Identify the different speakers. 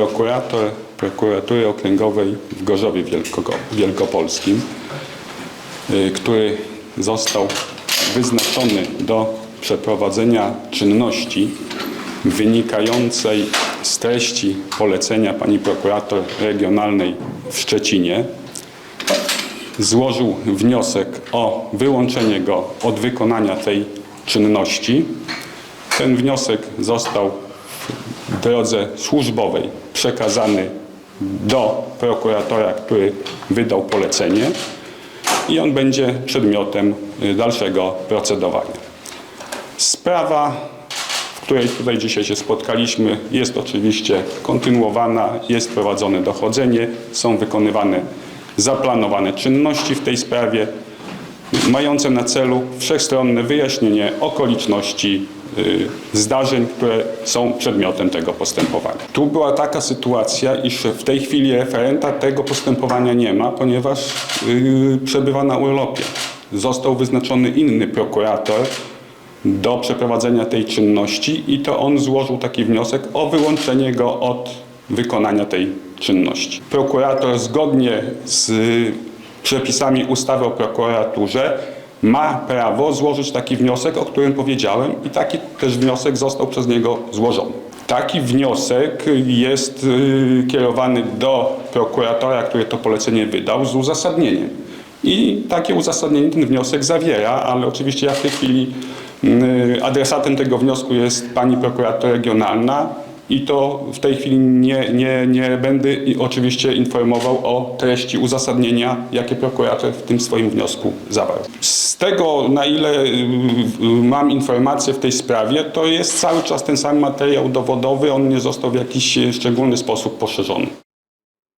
Speaker 1: prokurator prokuratury okręgowej w Gorzowie Wielko- Wielkopolskim, y, który został wyznaczony do przeprowadzenia czynności wynikającej z treści polecenia pani prokurator regionalnej w Szczecinie, złożył wniosek o wyłączenie go od wykonania tej czynności. Ten wniosek został w drodze służbowej przekazany do prokuratora, który wydał polecenie i on będzie przedmiotem y, dalszego procedowania. Sprawa, w której tutaj dzisiaj się spotkaliśmy, jest oczywiście kontynuowana, jest prowadzone dochodzenie, są wykonywane zaplanowane czynności w tej sprawie, mające na celu wszechstronne wyjaśnienie okoliczności zdarzeń, które są przedmiotem tego postępowania. Tu była taka sytuacja, iż w tej chwili referenta tego postępowania nie ma, ponieważ y, przebywa na urlopie. Został wyznaczony inny prokurator do przeprowadzenia tej czynności i to on złożył taki wniosek o wyłączenie go od wykonania tej czynności. Prokurator zgodnie z przepisami ustawy o prokuraturze ma prawo złożyć taki wniosek, o którym powiedziałem i taki też wniosek został przez niego złożony. Taki wniosek jest y, kierowany do prokuratora, który to polecenie wydał z uzasadnieniem. I takie uzasadnienie ten wniosek zawiera, ale oczywiście ja w tej chwili y, adresatem tego wniosku jest pani prokurator regionalna i to w tej chwili nie, nie, nie będę oczywiście informował o treści uzasadnienia, jakie prokurator w tym swoim wniosku zawarł. Z tego, na ile y, y, mam informacje w tej sprawie, to jest cały czas ten sam materiał dowodowy, on nie został w jakiś y, szczególny sposób poszerzony.